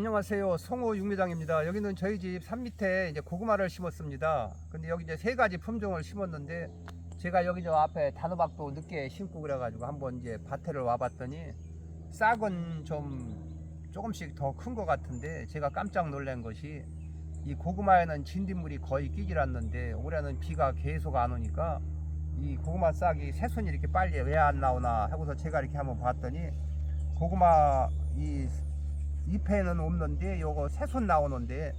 안녕하세요. 송호 육매장입니다. 여기는 저희 집 산 밑에 이제 고구마를 심었습니다. 근데 여기 이제 세 가지 품종을 심었는데 제가 여기 저 앞에 단호박도 늦게 심고 그래가지고 한번 이제 밭에를 와봤더니 싹은 좀 조금씩 더 큰 것 같은데 제가 깜짝 놀란 것이 이 고구마에는 진딧물이 거의 끼질 않는데 올해는 비가 계속 안 오니까 이 고구마 싹이 새순이 이렇게 빨리 왜 안 나오나 하고서 제가 이렇게 한번 봤더니 고구마 이 잎에는 없는데 요거 새순 나오는데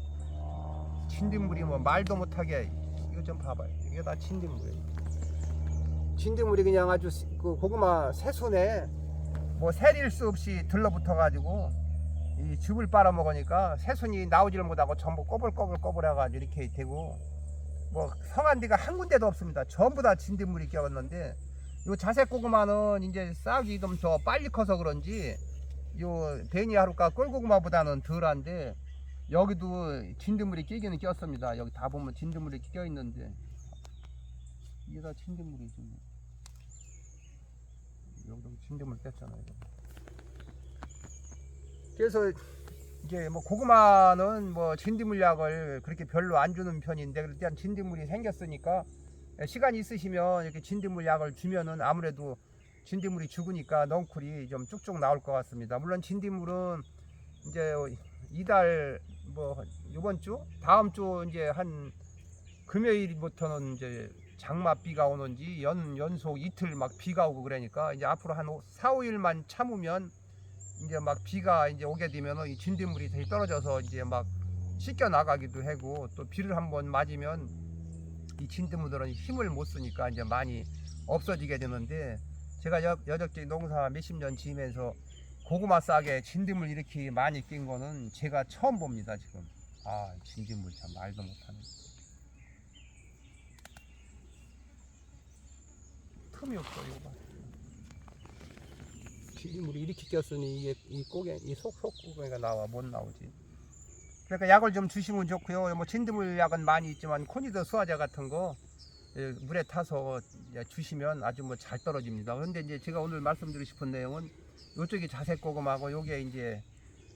진딧물이 뭐 말도 못하게 이거 좀 봐봐요. 이게 다 진딧물이에요. 진딧물이 그냥 아주 그 고구마 새순에 뭐 세릴 수 없이 들러붙어 가지고 이 즙을 빨아먹으니까 새순이 나오지를 못하고 전부 꼬불꼬불꼬불 해가지고 이렇게 되고 뭐 성한 데가 한 군데도 없습니다. 전부 다 진딧물이 껴었는데 요 자색 고구마는 이제 싹이 좀 더 빨리 커서 그런지 요 베니 하루카 꿀고구마보다는 덜한데 여기도 진드물이 끼기는 꼈습니다. 여기 다 보면 진드물이 끼어 있는데 이게 다 진드물이지. 뭐. 여기도 진드물 꼈잖아요. 그래서 이제 뭐 고구마는 뭐 진드물약을 그렇게 별로 안 주는 편인데 일단 진드물이 생겼으니까 시간이 있으시면 이렇게 진드물약을 주면은 아무래도 진딧물이 죽으니까 넝쿨이 좀 쭉쭉 나올 것 같습니다. 물론 진딧물은 이제 이달 뭐 이번 주 다음 주 이제 한 금요일부터는 이제 장맛비가 오는지 연 연속 이틀 막 비가 오고 그러니까 이제 앞으로 한 4, 5일만 참으면 이제 막 비가 이제 오게 되면은 이 진딧물이 다시 떨어져서 이제 막 씻겨 나가기도 하고 또 비를 한번 맞으면 이 진딧물들은 힘을 못 쓰니까 이제 많이 없어지게 되는데 제가 여, 여적지 농사 몇십 년 지으면서 고구마 싹에 진딧물 이렇게 많이 낀 거는 제가 처음 봅니다 지금. 아 진딧물 참 말도 못하네. 틈이 없어 이거 봐. 진딧물이 이렇게 꼈으니 이게 이 고개 이 속속 고개가 나와 못 나오지. 그러니까 약을 좀 주시면 좋고요. 뭐 진딧물 약은 많이 있지만 코니더 수화제 같은 거 예, 물에 타서 주시면 아주 뭐 잘 떨어집니다. 그런데 이제 제가 오늘 말씀드리고 싶은 내용은 이쪽이 자색 고구마고 요게 이제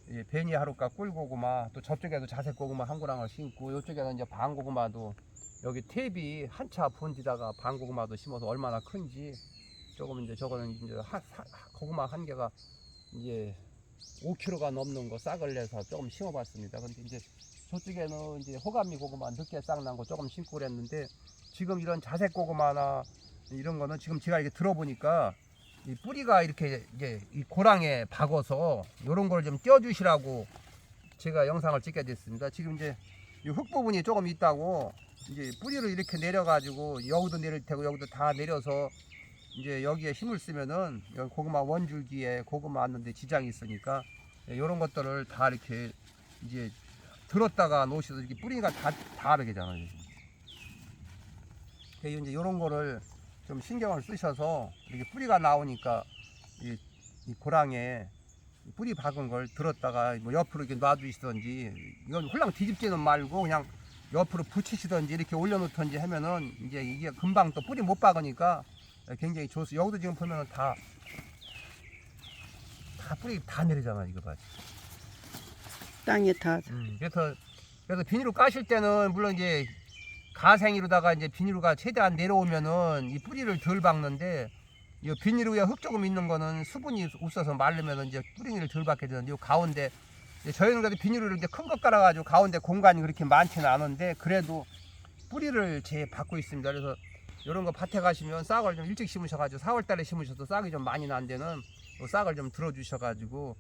예, 베니 하루카 꿀고구마 또 저쪽에도 자색 고구마 한 고랑을 심고 이쪽에는 이제 방고구마도 여기 탭이 한차 본지다가 방고구마도 심어서 얼마나 큰지 조금 이제 저거는 이제 하, 사- 고구마 한 개가 이제 5kg가 넘는 거 싹을 내서 조금 심어봤습니다. 근데 이제 저쪽에는 이제 호감미 고구마 늦게 싹 난 거 조금 심고 그랬는데 지금 이런 자색 고구마나 이런 거는 지금 제가 이렇게 들어보니까 이 뿌리가 이렇게 이제 이 고랑에 박어서 이런 걸좀 띄워주시라고 제가 영상을 찍게 됐습니다. 지금 이제 이흙 부분이 조금 있다고 이제 뿌리를 이렇게 내려가지고 여기도 내릴 테고 여기도 다 내려서 이제 여기에 힘을 쓰면은 여기 고구마 원줄기에 고구마 왔는데 지장이 있으니까 이런 것들을 다 이렇게 이제 들었다가 놓으셔서 이렇게 뿌리가 다 다르게잖아요. 그래서 이제 이런 거를 좀 신경을 쓰셔서 이렇게 뿌리가 나오니까 이, 이 고랑에 뿌리 박은 걸 들었다가 뭐 옆으로 이렇게 놔두시던지 이건 홀랑 뒤집지는 말고 그냥 옆으로 붙이시던지 이렇게 올려놓던지 하면은 이제 이게 금방 또 뿌리 못 박으니까 굉장히 좋습니다. 여기도 지금 보면은 다, 다 뿌리 다 내리잖아, 이거 봐. 땅에 다 음, 그래서 그래서 비닐을 까실 때는 물론 이제 가생이로다가 이제 비닐가 최대한 내려오면은 이 뿌리를 덜 박는데 이 비닐 위에 흙 조금 있는 거는 수분이 없어서 마르면은 이제 뿌리를 덜 박게 되는데 이 가운데 저희는 그래도 비닐을 이제 큰거 깔아가지고 가운데 공간이 그렇게 많지는 않은데 그래도 뿌리를 제 받고 있습니다. 그래서 이런 거 밭에 가시면 싹을 좀 일찍 심으셔가지고 4월달에 심으셔도 싹이 좀 많이 난 데는 요 싹을 좀 들어주셔가지고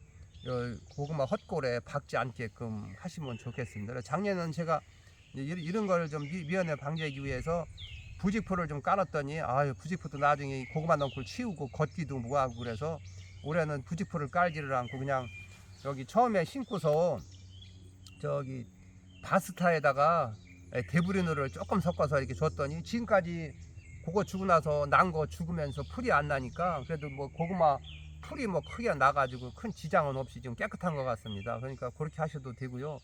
요 고구마 헛골에 박지 않게끔 하시면 좋겠습니다. 작년에는 제가 이런- 걸 좀 미연에 방지하기 위해서 부직포를 좀 깔았더니 아유 부직포도 나중에 이 고구마 넝쿨 치우고 걷기도 뭐하고 그래서 올해는 부직포를 깔지를 않고 그냥 여기 처음에 심고서 저기 바스타에다가 데브리노를 조금 섞어서 이렇게 줬더니 지금까지 그거 주고 나서 난 거 죽으면서 풀이 안 나니까 그래도 뭐 고구마 풀이 뭐 크게 나가지고 큰 지장은 없이 지금 깨끗한 것 같습니다. 그러니까 그렇게 하셔도 되고요.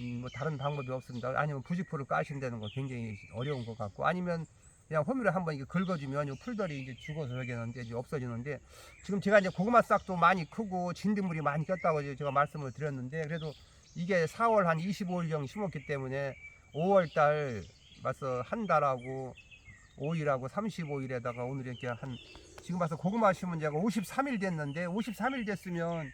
음, 뭐 다른 방법이 없습니다. 아니면 부직포를 까신다는 거 굉장히 어려운 것 같고 아니면 그냥 호미를 한번 이게 긁어주면 요 풀들이 이제 죽어서 여기는 이제 없어지는데 지금 제가 이제 고구마 싹도 많이 크고 진딧물이 많이 꼈다고 제가 말씀을 드렸는데 그래도 이게 4월 한 25일경 심었기 때문에 5월 달 맞서 한 달하고 5일하고 35일에다가 오늘 이렇게 한 지금 봐서 고구마 심은 지가 53일 됐는데 53일 됐으면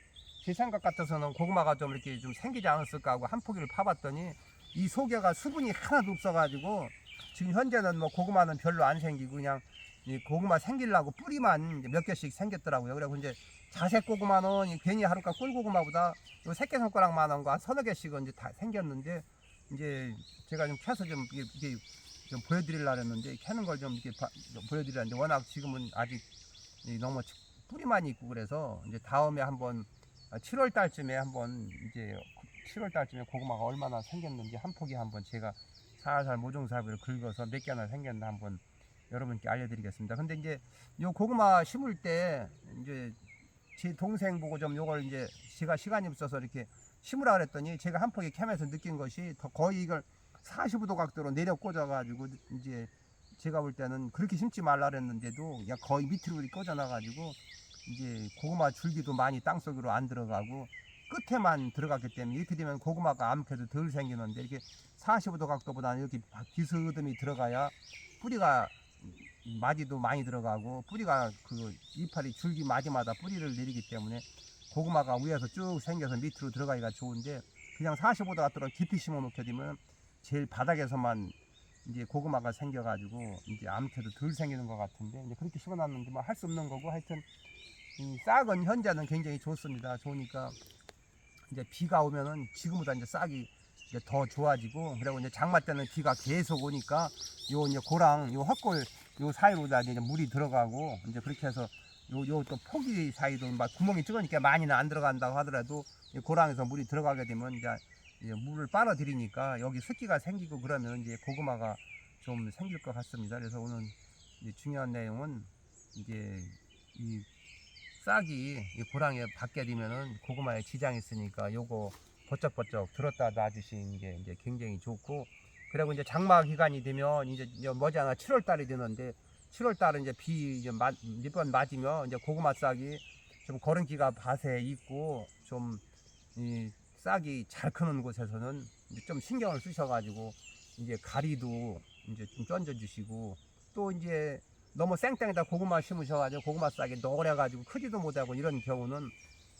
제 생각 같아서는 고구마가 좀 이렇게 좀 생기지 않았을까 하고 한 포기를 파봤더니 이 속에가 수분이 하나도 없어가지고 지금 현재는 뭐 고구마는 별로 안 생기고 그냥 이 고구마 생기려고 뿌리만 몇 개씩 생겼더라고요. 그래고 이제 자색 고구마는 이 괜히 하루가 꿀고구마보다 요 새끼 손가락만한 거 한 서너 개씩은 이제 다 생겼는데 이제 제가 좀 캐서 좀 이게, 좀 보여드리려고 했는데 캐는 걸 좀 이렇게 보여드리려는데 워낙 지금은 아직 이 너무 뿌리만 있고 그래서 이제 다음에 한번 7월 달쯤에 한번 이제 7월 달쯤에 고구마가 얼마나 생겼는지 한 포기 한번 제가 살살 모종삽으로 긁어서 몇 개나 생겼나 한번 여러분께 알려드리겠습니다. 근데 이제 요 고구마 심을 때 이제 제 동생 보고 좀 요걸 이제 제가 시간이 없어서 이렇게 심으라 그랬더니 제가 한 포기 캐면서 느낀 것이 더 거의 이걸 45도 각도로 내려 꽂아가지고 이제 제가 볼 때는 그렇게 심지 말라 그랬는데도 야 거의 밑으로 꽂아놔가지고 이제 고구마 줄기도 많이 땅속으로 안 들어가고 끝에만 들어갔기 때문에 이렇게 되면 고구마가 암캐도 덜 생기는데 이렇게 45도 각도보다는 이렇게 비스듬히 들어가야 뿌리가 마디도 많이 들어가고 뿌리가 그 이파리 줄기 마디마다 뿌리를 내리기 때문에 고구마가 위에서 쭉 생겨서 밑으로 들어가기가 좋은데 그냥 45도 각도로 깊이 심어 놓게 되면 제일 바닥에서만 이제 고구마가 생겨가지고 이제 암캐도 덜 생기는 것 같은데 이제 그렇게 심어놨는데 뭐 할 수 없는 거고 하여튼 이 싹은 현재는 굉장히 좋습니다. 좋으니까 이제 비가 오면은 지금보다 이제 싹이 이제 더 좋아지고 그리고 이제 장마 때는 비가 계속 오니까 요 이제 고랑 요 헛골 요 사이로 다 이제 물이 들어가고 이제 그렇게 해서 요 요 또 포기 사이도 막 구멍이 뚫으니까 많이는 안 들어간다고 하더라도 이 고랑에서 물이 들어가게 되면 이제 이제 물을 빨아들이니까 여기 습기가 생기고 그러면 이제 고구마가 좀 생길 것 같습니다. 그래서 오늘 중요한 내용은 이제 이 싹이 이 고랑에 받게 되면은 고구마에 지장이 있으니까 요거 버쩍버쩍 들었다 놔주시는 게 이제 굉장히 좋고 그리고 이제 장마 기간이 되면 이제 머지않아 7월 달이 되는데 7월 달은 이제 비 이제 몇번 맞으면 이제 고구마 싹이 좀 거름기가 밭에 있고 좀 이 싹이 잘 크는 곳에서는 좀 신경을 쓰셔가지고 이제 가리도 이제 좀 던져 주시고 또 이제 너무 생땅에다 고구마 심으셔가지고 고구마 싹이 노래가지고 크지도 못하고 이런 경우는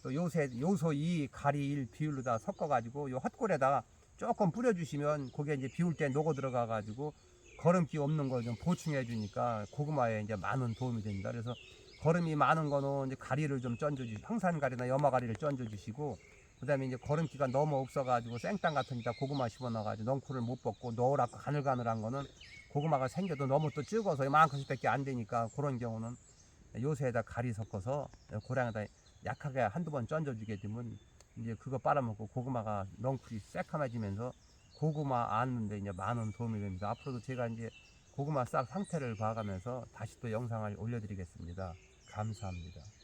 또 요새 요소 2 가리 1 비율로 다 섞어가지고 요 헛골에다가 조금 뿌려주시면 그게 이제 비울 때 녹아 들어가가지고 거름기 없는 걸 좀 보충해 주니까 고구마에 이제 많은 도움이 됩니다. 그래서 거름이 많은 거는 이제 가리를 좀 주시, 황산가리나 염화가리를 ጨ줘 주시고 그다음에 이제 거름기가 너무 없어가지고 생땅 같은 데다 고구마 심어놔가지고 넝쿨을 못 벗고 노랗고 가늘가늘한 거는 고구마가 생겨도 너무 또 찍어서 이만큼씩밖에 안 되니까 그런 경우는 요새에다 가리 섞어서 고량에다 약하게 한두 번 ጨ어주게 되면 이제 그거 빨아먹고 고구마가 넝쿨이 새카매지면서 고구마 안는데 이제 많은 도움이 됩니다. 앞으로도 제가 이제 고구마 싹 상태를 봐가면서 다시 또 영상을 올려드리겠습니다. 감사합니다.